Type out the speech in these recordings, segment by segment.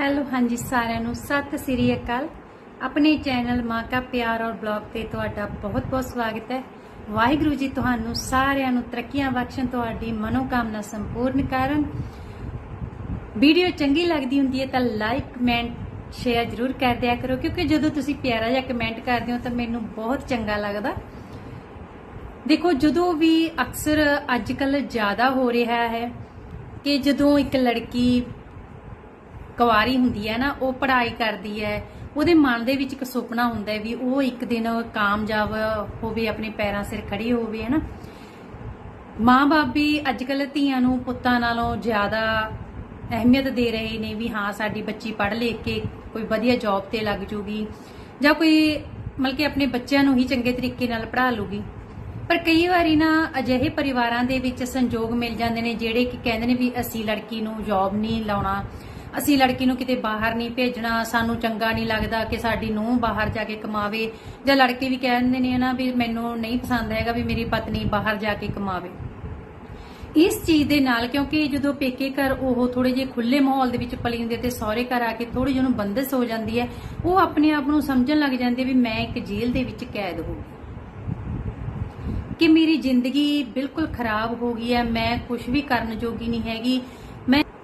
Hello, ਹਾਂਜੀ ਸਾਰਿਆਂ ਨੂੰ। ਸਤਿ ਸ੍ਰੀ ਅਕਾਲ। ਆਪਣੇ ਚੈਨਲ ਮਾਂ ਕਾ ਪਿਆਰ ਔਰ ਬਲੌਗ ਤੇ ਤੁਹਾਡਾ ਬਹੁਤ-ਬਹੁਤ ਸਵਾਗਤ ਹੈ। ਵਾਹਿਗੁਰੂ ਜੀ ਤੁਹਾਨੂੰ ਸਾਰਿਆਂ ਨੂੰ ਤਰੱਕੀਆਂ ਬਖਸ਼ਣ, ਤੁਹਾਡੀ ਮਨੋਕਾਮਨਾ ਸੰਪੂਰਨ ਕਰਨ। ਵੀਡੀਓ ਚੰਗੀ ਲੱਗਦੀ ਹੁੰਦੀ ਹੈ ਤਾਂ ਲਾਈਕ, ਕਮੈਂਟ, ਸ਼ੇਅਰ ਜ਼ਰੂਰ ਕਰ ਦਿਆ ਕਰੋ, ਕਿਉਂਕਿ ਜਦੋਂ ਤੁਸੀਂ ਪਿਆਰਾ ਜਿਹਾ ਕਮੈਂਟ ਕਰਦੇ ਹੋ ਤਾਂ ਮੈਨੂੰ ਬਹੁਤ ਚੰਗਾ ਲੱਗਦਾ। ਦੇਖੋ, ਜਦੋਂ ਵੀ ਅਕਸਰ ਅੱਜ ਕੱਲ ਜ਼ਿਆਦਾ ਹੋ ਰਿਹਾ ਹੈ ਕਿ ਜਦੋਂ ਇੱਕ ਲੜਕੀ ਕੁਆਰੀ ਹੁੰਦੀ ਹੈ ਨਾ, ਉਹ ਪੜ੍ਹਾਈ ਕਰਦੀ ਹੈ। ਉਹਦੇ ਮਨ ਦੇ ਵਿੱਚ ਇੱਕ ਸੁਪਨਾ ਹੁੰਦਾ ਹੈ ਵੀ ਉਹ ਇੱਕ ਦਿਨ ਕਾਮਯਾਬ ਹੋਵੇ, ਆਪਣੇ ਪੈਰਾਂ ਸਿਰ ਖੜੀ ਹੋਵੇ, ਹੈ ਨਾ। ਮਾਂ-ਬਾਪ ਵੀ ਅੱਜਕੱਲ ਧੀਆਂ ਨੂੰ ਪੁੱਤਾਂ ਨਾਲੋਂ ਜ਼ਿਆਦਾ ਅਹਿਮੀਅਤ ਦੇ ਰਹੇ ਨੇ ਵੀ ਹਾਂ, ਸਾਡੀ ਬੱਚੀ ਪੜ੍ਹ ਲਿਖ ਕੇ ਕੋਈ ਵਧੀਆ ਜੌਬ ਤੇ ਲੱਗ ਜੂਗੀ ਜਾਂ ਕੋਈ ਮਤਲਬ ਕਿ ਆਪਣੇ ਬੱਚਿਆਂ ਨੂੰ ਹੀ ਚੰਗੇ ਤਰੀਕੇ ਨਾਲ ਪੜ੍ਹਾ ਲੂਗੀ। ਪਰ ਕਈ ਵਾਰੀ ਨਾ ਅਜਿਹੇ ਪਰਿਵਾਰਾਂ ਦੇ ਵਿੱਚ ਸੰਜੋਗ ਮਿਲ ਜਾਂਦੇ ਨੇ ਜਿਹੜੇ ਕਿ ਕਹਿੰਦੇ ਨੇ ਵੀ ਅਸੀਂ ਲੜਕੀ ਨੂੰ ਜੌਬ ਨਹੀਂ ਲਾਉਣਾ ਅਸੀਂ ਲੜਕੀ ਨੂੰ ਕਿਤੇ ਬਾਹਰ ਨਹੀਂ ਭੇਜਣਾ, ਸਾਨੂੰ ਚੰਗਾ ਨਹੀਂ ਲੱਗਦਾ ਕਿ ਸਾਡੀ ਨੂੰਹ ਬਾਹਰ ਜਾ ਕੇ ਕਮਾਵੇ। ਜਾਂ ਲੜਕੇ ਵੀ ਕਹਿ ਦਿੰਦੇ ਨੇ ਨਾ ਵੀ ਮੈਨੂੰ ਨਹੀਂ ਪਸੰਦ ਹੈਗਾ ਵੀ ਮੇਰੀ ਪਤਨੀ ਬਾਹਰ ਜਾ ਕੇ ਕਮਾਵੇ। ਇਸ ਚੀਜ਼ ਦੇ ਨਾਲ ਕਿਉਂਕਿ ਜਦੋਂ ਪੇਕੇ ਘਰ ਉਹ ਥੋੜੇ ਜਿਹੇ ਖੁੱਲੇ ਮਾਹੌਲ ਦੇ ਵਿੱਚ ਪਲੀ ਹੁੰਦੀ ਹੈ ਤੇ ਸਹੁਰੇ ਘਰ ਆ ਕੇ ਥੋੜੀ ਜਿਹੀ ਉਹਨੂੰ ਬੰਦਸ਼ ਹੋ ਜਾਂਦੀ ਹੈ, ਉਹ ਆਪਣੇ ਆਪ ਨੂੰ ਸਮਝਣ ਲੱਗ ਜਾਂਦੀ ਵੀ ਮੈਂ ਇੱਕ ਜੇਲ੍ਹ ਦੇ ਵਿੱਚ ਕੈਦ ਹੋ ਗਈ। ਕਿ ਮੇਰੀ ਜ਼ਿੰਦਗੀ ਬਿਲਕੁਲ ਖਰਾਬ ਹੋ ਗਈ ਹੈ, ਮੈਂ ਕੁਝ ਵੀ ਕਰਨ ਜੋਗੀ ਨਹੀਂ ਹੈਗੀ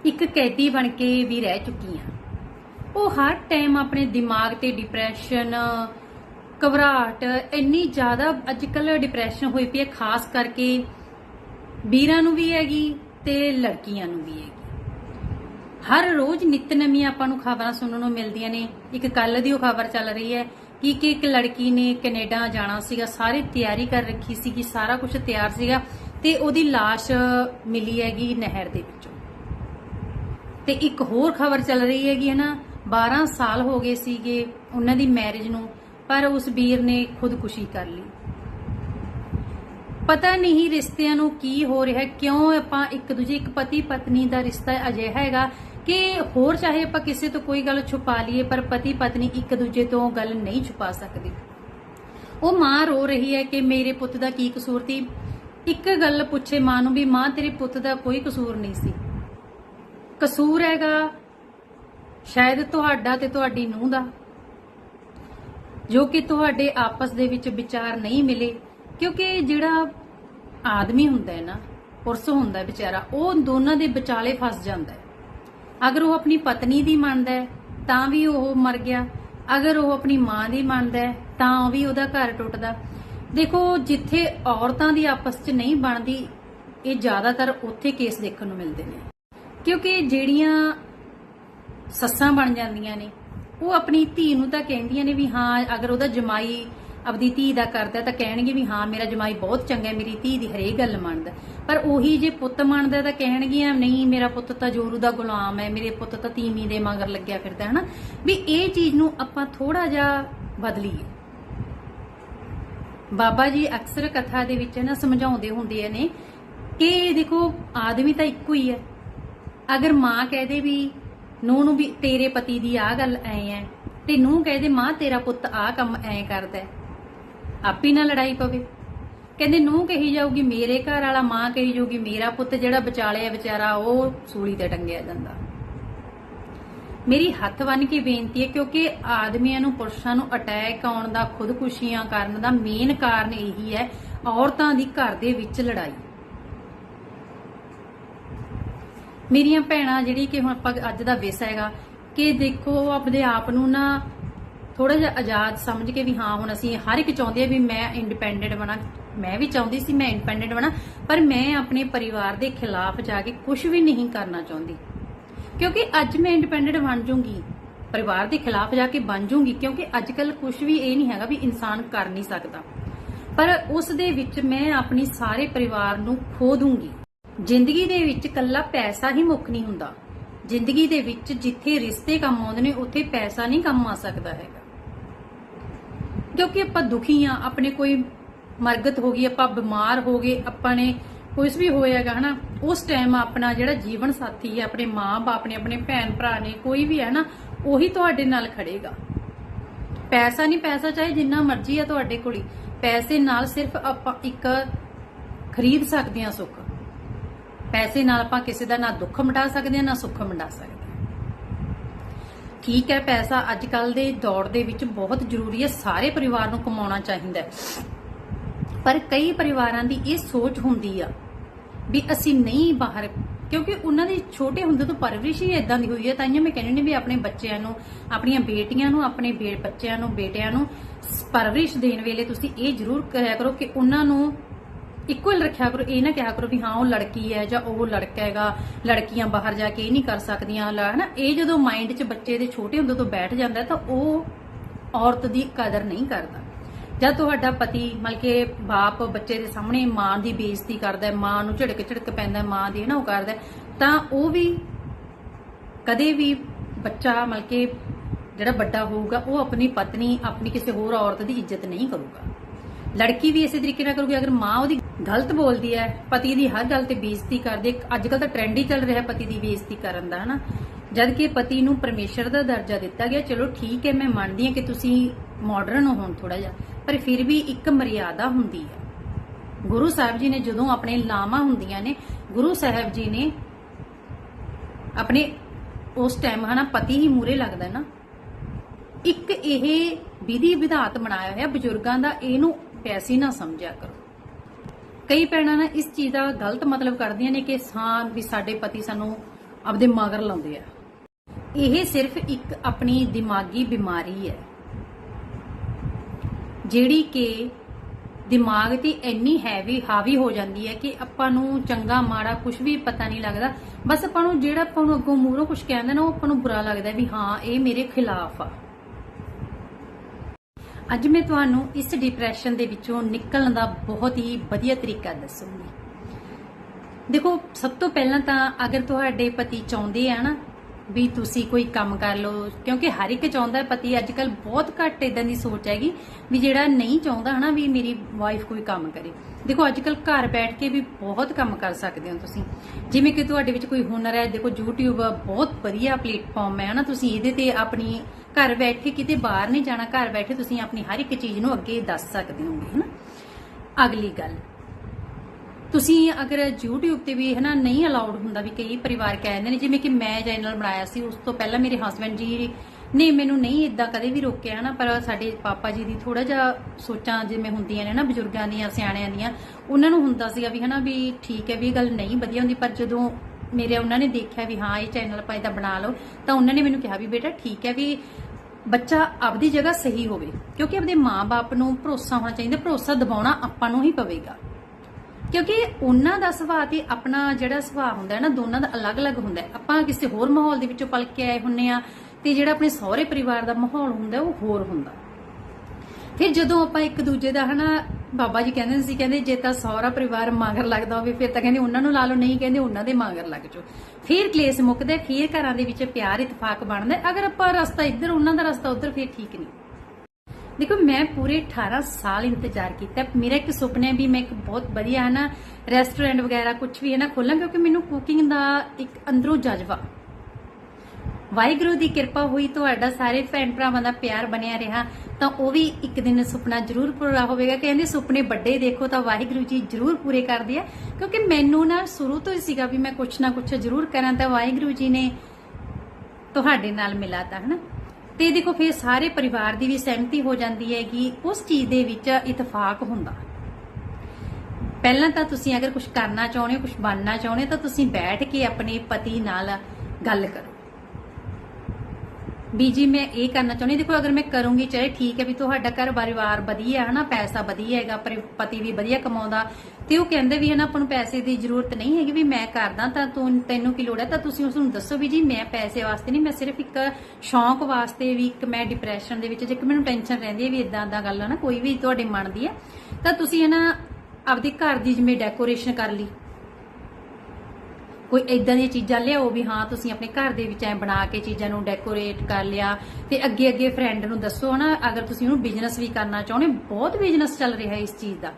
ਇੱਕ ਕੈਦੀ ਬਣ ਕੇ ਵੀ ਰਹਿ ਚੁੱਕੀ ਹਾਂ। ਉਹ ਹਰ ਟਾਈਮ ਆਪਣੇ ਦਿਮਾਗ ਤੇ ਡਿਪਰੈਸ਼ਨ ਘਬਰਾਹਟ, ਇੰਨੀ ਜ਼ਿਆਦਾ ਅੱਜਕੱਲ ਡਿਪਰੈਸ਼ਨ ਹੋਈ ਪਈ ਹੈ, ਖਾਸ ਕਰਕੇ ਵੀਰਾਂ ਨੂੰ ਵੀ ਹੈਗੀ ਤੇ ਲੜਕੀਆਂ ਨੂੰ ਵੀ ਹੈਗੀ। ਹਰ ਰੋਜ਼ ਨਿਤ ਨਵੀਆਂ ਆਪਾਂ ਨੂੰ ਖਬਰਾਂ ਸੁਣਨ ਨੂੰ ਮਿਲਦੀਆਂ ਨੇ। ਇੱਕ ਕੱਲ ਦੀ ਉਹ ਖਬਰ ਚੱਲ ਰਹੀ ਹੈ ਕਿ ਕਿ ਇੱਕ ਲੜਕੀ ਨੇ ਕੈਨੇਡਾ ਜਾਣਾ ਸੀਗਾ, ਸਾਰੀ ਤਿਆਰੀ ਕਰ ਰੱਖੀ ਸੀਗੀ, ਸਾਰਾ ਕੁਝ ਤਿਆਰ ਸੀਗਾ ਤੇ ਉਹਦੀ লাশ ਮਿਲੀ ਹੈਗੀ ਨਹਿਰ ਦੇ ਵਿੱਚੋਂ। ਤੇ ਇੱਕ ਹੋਰ ਖਬਰ ਚੱਲ ਰਹੀ ਹੈਗੀ ਹੈ ਨਾ 12 ਸਾਲ ਹੋ ਗਏ ਸੀਗੇ ਉਹਨਾਂ ਦੀ ਮੈਰਿਜ ਨੂੰ, ਪਰ ਉਸ ਵੀਰ ਨੇ ਖੁਦਕੁਸ਼ੀ ਕਰ ਲਈ। ਪਤਾ ਨਹੀਂ ਰਿਸ਼ਤਿਆਂ ਨੂੰ ਕੀ ਹੋ ਰਿਹਾ, ਕਿਉਂ ਆਪਾਂ ਇੱਕ ਦੂਜੇ ਇੱਕ ਪਤੀ ਪਤਨੀ ਦਾ ਰਿਸ਼ਤਾ ਅਜਿਹਾ ਹੈਗਾ ਕਿ ਹੋਰ ਚਾਹੇ ਆਪਾਂ ਕਿਸੇ ਤੋਂ ਕੋਈ ਗੱਲ ਛੁਪਾ ਲਈਏ, ਪਰ ਪਤੀ ਪਤਨੀ ਇੱਕ ਦੂਜੇ ਤੋਂ ਗੱਲ ਨਹੀਂ ਛੁਪਾ ਸਕਦੇ। ਉਹ ਮਾਂ ਰੋ ਰਹੀ ਹੈ ਕਿ ਮੇਰੇ ਪੁੱਤ ਦਾ ਕੀ ਕਸੂਰ ਸੀ? ਇੱਕ ਗੱਲ ਪੁੱਛੇ ਮਾਂ ਨੂੰ ਵੀ, ਮਾਂ, ਤੇਰੇ ਪੁੱਤ ਦਾ ਕੋਈ ਕਸੂਰ ਨਹੀਂ ਸੀ। ਕਸੂਰ ਹੈਗਾ, ਸ਼ਾਇਦ ਤੁਹਾਡਾ ਤੇ ਤੁਹਾਡੀ ਨੂੰਹ ਦਾ। ਜੋ ਕਿ ਤੁਹਾਡੇ ਆਪਸ ਦੇ ਵਿੱਚ ਵਿਚਾਰ ਨਹੀਂ ਮਿਲੇ, ਕਿਉਂਕਿ ਜਿਹੜਾ ਆਦਮੀ ਹੁੰਦਾ ਹੈ ਨਾ, ਪੁਰਸ਼ ਹੁੰਦਾ ਵਿਚਾਰਾ, ਉਹ ਦੋਨਾਂ ਦੇ ਵਿਚਾਲੇ ਫਸ ਜਾਂਦਾ ਹੈ। ਅਗਰ ਉਹ ਆਪਣੀ ਪਤਨੀ ਦੀ ਮੰਨਦਾ ਹੈ, ਤਾਂ ਵੀ ਉਹ ਮਰ ਗਿਆ। ਅਗਰ ਉਹ ਆਪਣੀ ਮਾਂ ਦੀ ਮੰਨਦਾ ਹੈ, ਤਾਂ ਵੀ ਉਹਦਾ ਘਰ ਟੁੱਟਦਾ। ਦੇਖੋ, ਜਿੱਥੇ ਔਰਤਾਂ ਦੀ ਆਪਸ 'ਚ ਨਹੀਂ ਬਣਦੀ, ਇਹ ਜ਼ਿਆਦਾਤਰ ਉੱਥੇ ਕੇਸ ਦੇਖਣ ਨੂੰ ਮਿਲਦੇ ਨੇ। ਕਿਉਂਕਿ ਜਿਹੜੀਆਂ ਸੱਸਾਂ ਬਣ ਜਾਂਦੀਆਂ ਨੇ, ਉਹ ਆਪਣੀ ਧੀ ਨੂੰ ਤਾਂ ਕਹਿੰਦੀਆਂ ਨੇ ਵੀ ਹਾਂ, ਅਗਰ ਉਹਦਾ ਜਮਾਈ ਆਪਦੀ ਧੀ ਦਾ ਕਰਦਾ ਤਾਂ ਕਹਿਣਗੇ ਵੀ ਹਾਂ, ਮੇਰਾ ਜਮਾਈ ਬਹੁਤ ਚੰਗਾ ਹੈ, ਮੇਰੀ ਧੀ ਦੀ ਹਰੇਕ ਗੱਲ ਮੰਨਦਾ। ਪਰ ਉਹੀ ਜੇ ਪੁੱਤ ਮੰਨਦਾ ਤਾਂ ਕਹਿਣਗੀਆਂ, ਨਹੀਂ, ਮੇਰਾ ਪੁੱਤ ਤਾਂ ਜੋਰੂ ਦਾ ਗੁਲਾਮ ਹੈ, ਮੇਰੇ ਪੁੱਤ ਤਾਂ ਤੀਵੀਂ ਦੇ ਮਗਰ ਲੱਗਿਆ ਫਿਰਦਾ ਹੈ ਨਾ। ਵੀ ਇਹ ਚੀਜ਼ ਨੂੰ ਆਪਾਂ ਥੋੜਾ ਜਿਹਾ ਬਦਲੀਏ। ਬਾਬਾ ਜੀ ਅਕਸਰ ਕਥਾ ਦੇ ਵਿੱਚ ਨਾ ਸਮਝਾਉਂਦੇ ਹੁੰਦੇ ਨੇ ਕਿ ਦੇਖੋ, ਆਦਮੀ ਤਾਂ ਇੱਕੋ ਹੀ ਹੈ। ਅਗਰ ਮਾਂ ਕਹਦੇ ਵੀ ਨੂੰ ਨੂੰ ਵੀ ਤੇਰੇ ਪਤੀ ਦੀ ਆ ਗੱਲ ਐ ਐ, ਤੇ ਨੂੰ ਕਹਦੇ, ਮਾਂ ਤੇਰਾ ਪੁੱਤ ਆ ਕੰਮ ਐ ਕਰਦਾ ਹੈ ਆਪੀ ਨਾਲ ਲੜਾਈ ਪਵੇ। ਕਹਿੰਦੇ ਨੂੰ ਕਹੀ ਜਾਊਗੀ, ਮੇਰੇ ਘਰ ਵਾਲਾ ਮਾਂ ਕਹੀ ਜਾਊਗੀ, ਮੇਰਾ ਪੁੱਤ ਜਿਹੜਾ ਵਿਚਾਲੇ ਆ ਵਿਚਾਰਾ, ਉਹ ਸੂਲੀ ਤੇ ਟੰਗਿਆ ਜਾਂਦਾ। ਮੇਰੀ ਹੱਥ ਬੰਨ ਕੇ ਬੇਨਤੀ ਹੈ ਕਿਉਂਕਿ ਆਦਮੀਆਂ ਨੂੰ, ਪੁਰਸ਼ਾਂ ਨੂੰ ਅਟੈਕ ਆਉਣ ਦਾ, ਖੁਦਕੁਸ਼ੀਆਂ ਕਰਨ ਦਾ ਮੇਨ ਕਾਰਨ ਇਹੀ ਹੈ ਔਰਤਾਂ ਦੀ ਘਰ ਦੇ ਵਿੱਚ ਲੜਾਈ। ਮੇਰੀਆਂ ਭੈਣਾਂ ਜਿਹੜੀ ਕਿ ਹੁਣ ਆਪਾਂ ਅੱਜ ਦਾ ਵਿਸ਼ਾ ਹੈਗਾ, ਕਿ ਦੇਖੋ ਆਪਣੇ ਆਪ ਨੂੰ ਨਾ ਥੋੜਾ ਜਿਹਾ ਆਜ਼ਾਦ ਸਮਝ ਕੇ ਵੀ ਹਾਂ, ਹੁਣ ਅਸੀਂ ਹਰ ਇੱਕ ਚਾਹੁੰਦੇ ਆ ਵੀ ਮੈਂ ਇੰਡੀਪੈਂਡੈਂਟ ਬਣਾ। ਮੈਂ ਵੀ ਚਾਹੁੰਦੀ ਸੀ ਮੈਂ ਇੰਡੀਪੈਂਡੈਂਟ ਬਣਾ, ਪਰ ਮੈਂ ਆਪਣੇ ਪਰਿਵਾਰ ਦੇ ਖਿਲਾਫ ਜਾ ਕੇ ਕੁਝ ਵੀ ਨਹੀਂ ਕਰਨਾ ਚਾਹੁੰਦੀ। ਕਿਉਂਕਿ ਅੱਜ ਮੈਂ ਇੰਡੀਪੈਂਡੈਂਟ ਬਣ ਜੂੰਗੀ ਪਰਿਵਾਰ ਦੇ ਖਿਲਾਫ ਜਾ ਕੇ ਬਣ ਜੂੰਗੀ ਕਿਉਂਕਿ ਅੱਜ ਕੱਲ ਕੁਝ ਵੀ ਇਹ ਨਹੀਂ ਹੈਗਾ ਵੀ ਇਨਸਾਨ ਕਰ ਨਹੀਂ ਸਕਦਾ। ਪਰ ਉਸ ਦੇ ਵਿੱਚ ਮੈਂ ਆਪਣੀ ਸਾਰੇ ਪਰਿਵਾਰ ਨੂੰ ਖੋ ਦੂੰਗੀ ਜ਼ਿੰਦਗੀ ਦੇ ਵਿੱਚ ਕੱਲਾ ਪੈਸਾ ਹੀ ਮੁੱਖ ਨਹੀਂ ਹੁੰਦਾ। ਜ਼ਿੰਦਗੀ ਦੇ ਵਿੱਚ ਜਿੱਥੇ ਰਿਸ਼ਤੇ ਕੰਮ ਆਉਂਦੇ ਨੇ, ਉੱਥੇ ਪੈਸਾ ਨਹੀਂ ਕੰਮ ਆ ਸਕਦਾ ਹੈਗਾ। ਕਿਉਂਕਿ ਆਪਾਂ ਦੁਖੀ ਆ, ਆਪਣੇ ਕੋਈ ਮਰਗਤ ਹੋ ਗਈ, ਆਪਾਂ ਬਿਮਾਰ ਹੋ ਗਏ, ਆਪਾਂ ਨੇ ਕੁਝ ਵੀ ਹੋਇਆਗਾ ਹਨਾ, ਉਸ ਟਾਈਮ ਆਪਣਾ ਜਿਹੜਾ ਜੀਵਨ ਸਾਥੀ ਹੈ ਆਪਣੇ ਮਾਂ-ਬਾਪ ਨੇ, ਆਪਣੇ ਭੈਣ ਭਰਾ ਨੇ, ਕੋਈ ਵੀ ਹੈ ਨਾ, ਉਹੀ ਤੁਹਾਡੇ ਨਾਲ ਖੜੇਗਾ। ਪੈਸਾ ਨਹੀਂ ਪੈਸਾ, ਚਾਹੇ ਜਿੰਨਾ ਮਰਜ਼ੀ ਆ ਤੁਹਾਡੇ ਕੋਲ ਪੈਸੇ ਨਾਲ ਸਿਰਫ ਆਪਾਂ ਇੱਕ ਖਰੀਦ ਸਕਦੇ ਹਾਂ ਸੁੱਖ। ਪੈਸੇ ਨਾਲ ਆਪਾਂ ਕਿਸੇ ਦਾ ਨਾ ਦੁੱਖ ਮਿਟਾ ਸਕਦੇ ਹਾਂ, ਨਾ ਸੁੱਖ ਮਿਟਾ ਸਕਦੇ ਠੀਕ ਹੈ, ਪੈਸਾ ਅੱਜ ਕੱਲ ਦੇ ਦੌਰ ਦੇ ਵਿੱਚ ਬਹੁਤ ਜ਼ਰੂਰੀ ਹੈ, ਸਾਰੇ ਪਰਿਵਾਰ ਨੂੰ ਕਮਾਉਣਾ ਚਾਹੀਦਾ ਹੈ। ਪਰ ਕਈ ਪਰਿਵਾਰਾਂ ਦੀ ਇਹ ਸੋਚ ਹੁੰਦੀ ਆ ਵੀ ਅਸੀਂ ਨਹੀਂ ਬਾਹਰ, ਕਿਉਂਕਿ ਉਹਨਾਂ ਦੀ ਛੋਟੇ ਹੁੰਦੇ ਤੋਂ ਪਰਵਰਿਸ਼ ਹੀ ਇਦਾਂ ਦੀ ਹੋਈ ਹੈ, ਤਾਂ ਮੈਂ ਕਹਿੰਦੀ ਨੇ ਵੀ ਆਪਣੇ ਬੱਚਿਆਂ ਨੂੰ, ਆਪਣੀਆਂ ਬੇਟੀਆਂ ਨੂੰ, ਆਪਣੇ ਬੇ ਬੱਚਿਆਂ ਨੂੰ, ਬੇਟਿਆਂ ਨੂੰ ਪਰਵਰਿਸ਼ ਦੇਣ ਵੇਲੇ ਤੁਸੀਂ ਇਹ ਜ਼ਰੂਰ ਕਰਿਆ ਕਰੋ ਕਿ ਉਹਨਾਂ ਨੂੰ ਇਕੁਅਲ ਰੱਖਿਆ ਕਰੋ, ਇਹ ਨਾ ਕਿਹਾ ਕਰੋ ਵੀ ਹਾਂ, ਉਹ ਲੜਕੀ ਹੈ ਜਾਂ ਉਹ ਲੜਕਾ ਹੈਗਾ, ਲੜਕੀਆਂ ਬਾਹਰ ਜਾ ਕੇ ਇਹ ਨਹੀਂ ਕਰ ਸਕਦੀਆਂ, ਲਾ, ਹਨਾ? ਇਹ ਜਦੋਂ ਮਾਈਂਡ 'ਚ ਬੱਚੇ ਦੇ ਛੋਟੇ ਹੁੰਦੇ ਤੋਂ ਬੈਠ ਜਾਂਦਾ ਤਾਂ ਉਹ ਔਰਤ ਦੀ ਕਦਰ ਨਹੀਂ ਕਰਦਾ। ਜਦ ਤੁਹਾਡਾ ਪਤੀ, ਮਤਲਬ ਕਿ ਬਾਪ ਬੱਚੇ ਦੇ ਸਾਹਮਣੇ ਮਾਂ ਦੀ ਬੇਇੱਜ਼ਤੀ ਕਰਦਾ ਹੈ, ਮਾਂ ਨੂੰ ਝਿੜਕ ਝਿੜਕ ਪੈਂਦਾ ਮਾਂ ਦੀ ਨਾ ਉਹ ਕਰਦਾ ਤਾਂ ਉਹ ਵੀ ਕਦੇ ਵੀ ਬੱਚਾ, ਮਤਲਬ ਕਿ ਜਿਹੜਾ ਵੱਡਾ ਹੋਊਗਾ, ਉਹ ਆਪਣੀ ਪਤਨੀ, ਆਪਣੀ ਕਿਸੇ ਹੋਰ ਔਰਤ ਦੀ ਇੱਜ਼ਤ ਨਹੀਂ ਕਰੂਗਾ। ਲੜਕੀ ਵੀ ਇਸੇ ਤਰੀਕੇ ਨਾਲ ਕਰੂਗੀ, ਅਗਰ ਮਾਂ ਉਹਦੀ ਗਲਤ ਬੋਲਦੀ ਹੈ, ਪਤੀ ਦੀ ਹਰ ਗੱਲ ਤੇ ਬੇਇੱਜ਼ਤੀ ਕਰਦੇ ਅੱਜ ਕੱਲ ਤਾਂ ਟ੍ਰੈਂਡ ਹੀ ਚੱਲ ਰਿਹਾ ਪਤੀ ਦੀ ਬੇਇੱਜ਼ਤੀ ਕਰਨ ਦਾ, ਹਨਾ? ਜਦ ਕਿ ਪਤੀ ਨੂੰ ਪਰਮੇਸ਼ਰ ਦਾ ਦਰਜਾ ਦਿੱਤਾ ਗਿਆ, ਚਲੋ ਠੀਕ ਹੈ, ਮੈਂ ਮੰਨਦੀ ਹਾਂ ਕਿ ਤੁਸੀਂ ਮਾਡਰਨ ਹੋ ਹੁਣ ਥੋੜਾ ਜਿਹਾ, ਪਰ ਫਿਰ ਵੀ ਇੱਕ ਮਰਿਆਦਾ ਹੁੰਦੀ ਹੈ। ਗੁਰੂ ਸਾਹਿਬ ਜੀ ਨੇ ਜਦੋਂ ਆਪਣੇ ਲਾਵਾਂ ਹੁੰਦੀਆਂ ਨੇ, ਗੁਰੂ ਸਾਹਿਬ ਜੀ ਨੇ ਆਪਣੇ ਉਸ ਟਾਈਮ ਹਨਾ, ਪਤੀ ਹੀ ਮੂਰੇ ਲੱਗਦਾ ਨਾ, ਇੱਕ ਇਹ ਵਿਧੀ ਵਿਧਾਤ ਬਣਾਇਆ ਹੋਇਆ ਬਜ਼ੁਰਗਾਂ ਦਾ, ਇਹਨੂੰ ਪੈਸੇ ਨਾ ਸਮਝਿਆ ਕਰੋ। ਕਈ ਭੈਣਾਂ ਨਾ ਇਸ ਚੀਜ਼ ਦਾ ਗਲਤ ਮਤਲਬ ਕਰਦੀਆਂ ਨੇ ਕਿ ਹਾਂ ਵੀ ਸਾਡੇ ਪਤੀ ਸਾਨੂੰ ਆਪਦੇ ਮਗਰ ਲਾਉਂਦੇ ਆ। ਇਹ ਸਿਰਫ ਇੱਕ ਆਪਣੀ ਦਿਮਾਗੀ ਬਿਮਾਰੀ ਹੈ। ਜਿਹੜੀ ਕਿ ਦਿਮਾਗ ਤੇ ਇੰਨੀ ਹੈਵੀ ਹਾਵੀ ਹੋ ਜਾਂਦੀ ਹੈ ਕਿ ਆਪਾਂ ਨੂੰ ਚੰਗਾ, ਮਾੜਾ ਕੁਝ ਵੀ ਪਤਾ ਨਹੀਂ ਲੱਗਦਾ। ਬਸ ਆਪਾਂ ਨੂੰ ਜਿਹੜਾ ਆਪਾਂ ਨੂੰ ਅੱਗੋਂ ਮੂਹਰੋਂ ਕੁਝ ਕਹਿੰਦੇ ਨਾ, ਉਹ ਆਪਾਂ ਨੂੰ ਬੁਰਾ ਲੱਗਦਾ ਵੀ ਹਾਂ, ਇਹ ਮੇਰੇ ਖਿਲਾਫ ਆ। ਅੱਜ ਮੈਂ ਤੁਹਾਨੂੰ ਇਸ ਡਿਪਰੈਸ਼ਨ ਦੇ ਵਿੱਚੋਂ ਨਿਕਲਣ ਦਾ ਬਹੁਤ ਹੀ ਵਧੀਆ ਤਰੀਕਾ ਦੱਸੂੰਗੀ। ਦੇਖੋ, ਸਭ ਤੋਂ ਪਹਿਲਾਂ ਤਾਂ ਅਗਰ ਤੁਹਾਡੇ ਪਤੀ ਚਾਹੁੰਦੇ ਆ ਨਾ ਵੀ ਤੁਸੀਂ ਕੋਈ ਕੰਮ ਕਰ ਲਓ, ਕਿਉਂਕਿ ਹਰ ਇੱਕ ਚਾਹੁੰਦਾ ਹੈ ਪਤੀ ਅੱਜ ਕੱਲ ਬਹੁਤ ਘੱਟ ਇਦਾਂ ਦੀ ਸੋਚ ਹੈਗੀ ਵੀ ਜਿਹੜਾ ਨਹੀਂ ਚਾਹੁੰਦਾ ਹਨਾ ਵੀ ਮੇਰੀ ਵਾਈਫ ਕੋਈ ਕੰਮ ਕਰੇ। ਦੇਖੋ ਅੱਜ ਕੱਲ ਘਰ ਬੈਠ ਕੇ ਵੀ ਬਹੁਤ ਕੰਮ ਕਰ ਸਕਦੇ ਹੋ ਤੁਸੀਂ। ਜਿਵੇਂ ਕਿ ਤੁਹਾਡੇ ਵਿੱਚ ਕੋਈ ਹੁਨਰ ਹੈ, ਦੇਖੋ, YouTube ਬਹੁਤ ਵਧੀਆ ਪਲੇਟਫਾਰਮ ਹੈ ਹਨਾ, ਤੁਸੀਂ ਇਹਦੇ ਤੇ ਆਪਣੀ ਘਰ ਬੈਠੇ ਕਿਤੇ ਬਾਹਰ ਨਹੀਂ ਜਾਣਾ, ਘਰ ਬੈਠੇ ਤੁਸੀਂ ਆਪਣੀ ਹਰ ਇੱਕ ਚੀਜ਼ ਨੂੰ ਅੱਗੇ ਦੱਸ ਸਕਦੇ ਹੋਗੇ ਹਨਾ? ਅਗਲੀ ਗੱਲ, ਤੁਸੀਂ ਅਗਰ YouTube ਤੇ ਵੀ, ਹਨਾ, ਨਹੀਂ ਅਲਾਉਡ ਹੁੰਦਾ ਵੀ ਕਈ ਪਰਿਵਾਰ ਕਹਿੰਦੇ ਨੇ, ਜਿਵੇਂ ਕਿ ਮੈਂ ਚੈਨਲ ਬਣਾਇਆ ਸੀ, ਉਸ ਤੋਂ ਪਹਿਲਾਂ ਮੇਰੇ ਹਸਬੰਡ ਜੀ ਨੇ ਮੈਨੂੰ ਨਹੀਂ ਇਦਾਂ ਕਦੇ ਵੀ ਰੋਕਿਆ, ਹਨਾ, ਪਰ ਸਾਡੇ ਪਾਪਾ ਜੀ ਦੀ ਥੋੜਾ ਜਿਹਾ ਸੋਚਾਂ ਜਿਵੇਂ ਹੁੰਦੀਆਂ ਨੇ ਨਾ ਬਜ਼ੁਰਗਾਂ ਦੀਆਂ, ਸਿਆਣਿਆਂ ਦੀਆਂ, ਉਹਨਾਂ ਨੂੰ ਹੁੰਦਾ ਸੀਗਾ ਵੀ, ਹਨਾ, ਵੀ ਠੀਕ ਹੈ ਵੀ ਇਹ ਗੱਲ ਨਹੀਂ ਵਧੀਆ ਹੁੰਦੀ, ਪਰ ਜਦੋਂ ਮੇਰੇ, ਉਹਨਾਂ ਨੇ ਦੇਖਿਆ ਵੀ ਹਾਂ, ਇਹ ਚੈਨਲ ਆਪਾਂ ਇਹਦਾ ਬਣਾ ਲਓ, ਤਾਂ ਉਹਨਾਂ ਨੇ ਮੈਨੂੰ ਕਿਹਾ ਵੀ ਬੇਟਾ ਠੀਕ ਹੈ ਵੀ ਬੱਚਾ ਆਪਦੀ ਜਗ੍ਹਾ ਸਹੀ ਹੋਵੇ, ਕਿਉਂਕਿ ਆਪਦੇ ਮਾਪੇ ਨੂੰ ਭਰੋਸਾ ਹੋਣਾ ਚਾਹੀਦਾ, ਭਰੋਸਾ ਦਿਵਾਉਣਾ ਆਪਾਂ ਨੂੰ ਹੀ ਪਵੇਗਾ। ਕਿਉਂਕਿ ਉਹਨਾਂ ਦਾ ਸੁਭਾਅ ਤੇ ਆਪਣਾ ਜਿਹੜਾ ਸੁਭਾਅ ਹੁੰਦਾ ਹੈ ਨਾ, ਦੋਨਾਂ ਦਾ ਅਲੱਗ-ਅਲੱਗ ਹੁੰਦਾ ਹੈ। ਆਪਾਂ ਕਿਸੇ ਹੋਰ ਮਾਹੌਲ ਦੇ ਵਿੱਚੋਂ ਪਲ ਕੇ ਆਏ ਹੁੰਨੇ ਆ ਤੇ ਜਿਹੜਾ ਆਪਣੇ ਸਹੁਰੇ ਪਰਿਵਾਰ ਦਾ ਮਾਹੌਲ ਹੁੰਦਾ, ਉਹ ਹੋਰ ਹੁੰਦਾ। ਫਿਰ ਜਦੋਂ ਆਪਾਂ ਇੱਕ ਦੂਜੇ ਦਾ ਹਨਾ ਬਾਬਾ ਜੀ ਕਹਿੰਦੇ ਸੀ, ਕਹਿੰਦੇ ਜੇ ਤਾਂ ਸਹੁਰਾ ਪਰਿਵਾਰ ਮਗਰ ਲੱਗਦਾ ਹੋਵੇ, ਫਿਰ ਤਾਂ ਕਹਿੰਦੇ ਉਹਨਾਂ ਨੂੰ ਲਾ ਲਓ, ਨਹੀਂ ਕਹਿੰਦੇ ਉਹਨਾਂ ਦੇ ਮਗਰ ਲੱਗ ਜਾਓ। ਫਿਰ ਕਲੇਸ਼ ਮੁੱਕਦਾ ਫਿਰ ਘਰਾਂ ਦੇ ਵਿੱਚ ਪਿਆਰ, ਇਤਫਾਕ ਬਣਦਾ ਅਗਰ ਆਪਾਂ ਰਸਤਾ ਇੱਧਰ, ਉਹਨਾਂ ਦਾ ਰਸਤਾ ਉੱਧਰ, ਫਿਰ ਠੀਕ ਨਹੀਂ। ਦੇਖੋ, ਮੈਂ ਪੂਰੇ 18 ਸਾਲ ਇੰਤਜ਼ਾਰ ਕੀਤਾ ਮੇਰਾ ਇੱਕ ਸੁਪਨਾ ਹੈ ਵੀ ਮੈਂ ਇੱਕ ਬਹੁਤ ਵਧੀਆ ਹੈ ਨਾ ਰੈਸਟੋਰੈਂਟ ਵਗੈਰਾ ਕੁਝ ਵੀ ਹੈ ਨਾ ਖੋਲਾਂ ਕਿਉਂਕਿ ਮੈਨੂੰ ਕੁਕਿੰਗ ਦਾ ਇੱਕ ਅੰਦਰੋਂ ਜਜ਼ਬਾ ਵਾਹਿਗੁਰੂ ਦੀ ਕਿਰਪਾ ਹੋਈ, ਤੁਹਾਡਾ ਸਾਰੇ ਭੈਣ ਭਰਾਵਾਂ ਦਾ ਪਿਆਰ ਬਣਿਆ ਰਿਹਾ, ਤਾਂ ਉਹ ਵੀ ਇੱਕ ਦਿਨ ਸੁਪਨਾ ਜ਼ਰੂਰ ਪੂਰਾ ਹੋਵੇਗਾ। ਕਹਿੰਦੇ ਸੁਪਨੇ ਵੱਡੇ ਦੇਖੋ, ਤਾਂ ਵਾਹਿਗੁਰੂ ਜੀ ਜ਼ਰੂਰ ਪੂਰੇ ਕਰਦੇ ਆ। ਕਿਉਂਕਿ ਮੈਨੂੰ ਨਾ ਸ਼ੁਰੂ ਤੋਂ ਹੀ ਸੀਗਾ ਵੀ ਮੈਂ ਕੁਛ ਨਾ ਕੁਛ ਜ਼ਰੂਰ ਕਰਾਂ, ਤਾਂ ਵਾਹਿਗੁਰੂ ਜੀ ਨੇ ਤੁਹਾਡੇ ਨਾਲ ਮਿਲਾਤਾ, ਹਨਾ? ਤੇ ਦੇਖੋ, ਫਿਰ ਸਾਰੇ ਪਰਿਵਾਰ ਦੀ ਵੀ ਸਹਿਮਤੀ ਹੋ ਜਾਂਦੀ ਹੈ ਕਿ ਉਸ ਚੀਜ਼ ਦੇ ਵਿੱਚ ਇਤਫਾਕ ਹੁੰਦਾ। ਪਹਿਲਾਂ ਤਾਂ ਤੁਸੀਂ ਅਗਰ ਕੁਝ ਕਰਨਾ ਚਾਹੁੰਦੇ ਹੋ ਕੁਝ ਬਣਨਾ ਚਾਹੁੰਦੇ ਹੋ, ਤਾਂ ਤੁਸੀਂ ਬੈਠ ਕੇ ਆਪਣੇ ਪਤੀ ਨਾਲ ਗੱਲ ਕਰੋ। ਬੀਜੀ ਮੈਂ ਇਹ ਕਰਨਾ ਚਾਹੁੰਦੀ ਦੇਖੋ, ਅਗਰ ਮੈਂ ਕਰੂੰਗੀ, ਚਾਹੇ ਠੀਕ ਹੈ ਵੀ ਤੁਹਾਡਾ ਘਰ ਪਰਿਵਾਰ ਵਧੀਆ ਹੈ ਪੈਸਾ ਵਧੀਆ ਹੈਗਾ ਪਰ ਪਤੀ ਵੀ ਵਧੀਆ ਕਮਾਉਂਦਾ, ਤੇ ਉਹ ਕਹਿੰਦੇ ਵੀ ਹੈ ਆਪਾਂ ਨੂੰ ਪੈਸੇ ਦੀ ਜ਼ਰੂਰਤ ਨਹੀਂ ਹੈਗੀ ਵੀ ਮੈਂ ਕਰਦਾ ਤਾਂ ਤੂੰ, ਤੈਨੂੰ ਕੀ ਲੋੜ ਹੈ? ਤਾਂ ਤੁਸੀਂ ਉਸ ਨੂੰ ਦੱਸੋ ਵੀ ਜੀ, ਮੈਂ ਪੈਸੇ ਵਾਸਤੇ ਨਹੀਂ, ਮੈਂ ਸਿਰਫ ਇੱਕ ਸ਼ੌਂਕ ਵਾਸਤੇ ਵੀ ਇੱਕ ਮੈਂ ਡਿਪਰੈਸ਼ਨ ਦੇ ਵਿੱਚ, ਜੇ ਕਿ ਮੈਨੂੰ ਟੈਨਸ਼ਨ ਰਹਿੰਦੀ ਹੈ ਵੀ ਇਦਾਂ ਦਾ ਗੱਲ ਹੈ ਨਾ, ਕੋਈ ਵੀ ਤੁਹਾਡੇ ਮਨ ਦੀ ਹੈ, ਤਾਂ ਤੁਸੀਂ ਹੈ ਆਪਦੇ ਘਰ ਦੀ ਜਿਵੇਂ ਡੈਕੋਰੇਸ਼ਨ ਕਰ ਲਈ ਕੋਈ ਇਦਾਂ ਦੀਆਂ ਚੀਜ਼ਾਂ ਲਿਆਓ ਵੀ ਹਾਂ, ਤੁਸੀਂ ਆਪਣੇ ਘਰ ਦੇ ਵਿੱਚ ਐ ਬਣਾ ਕੇ ਚੀਜ਼ਾਂ ਨੂੰ ਡੈਕੋਰੇਟ ਕਰ ਲਿਆ। ਤੇ ਅੱਗੇ ਅੱਗੇ ਫਰੈਂਡ ਨੂੰ ਦੱਸੋ ਹਨਾ, ਅਗਰ ਤੁਸੀਂ ਉਹਨੂੰ ਬਿਜ਼ਨਸ ਵੀ ਕਰਨਾ ਚਾਹੁੰਦੇ, ਬਹੁਤ ਬਿਜ਼ਨਸ ਚੱਲ ਰਿਹਾ ਇਸ ਚੀਜ਼ ਦਾ।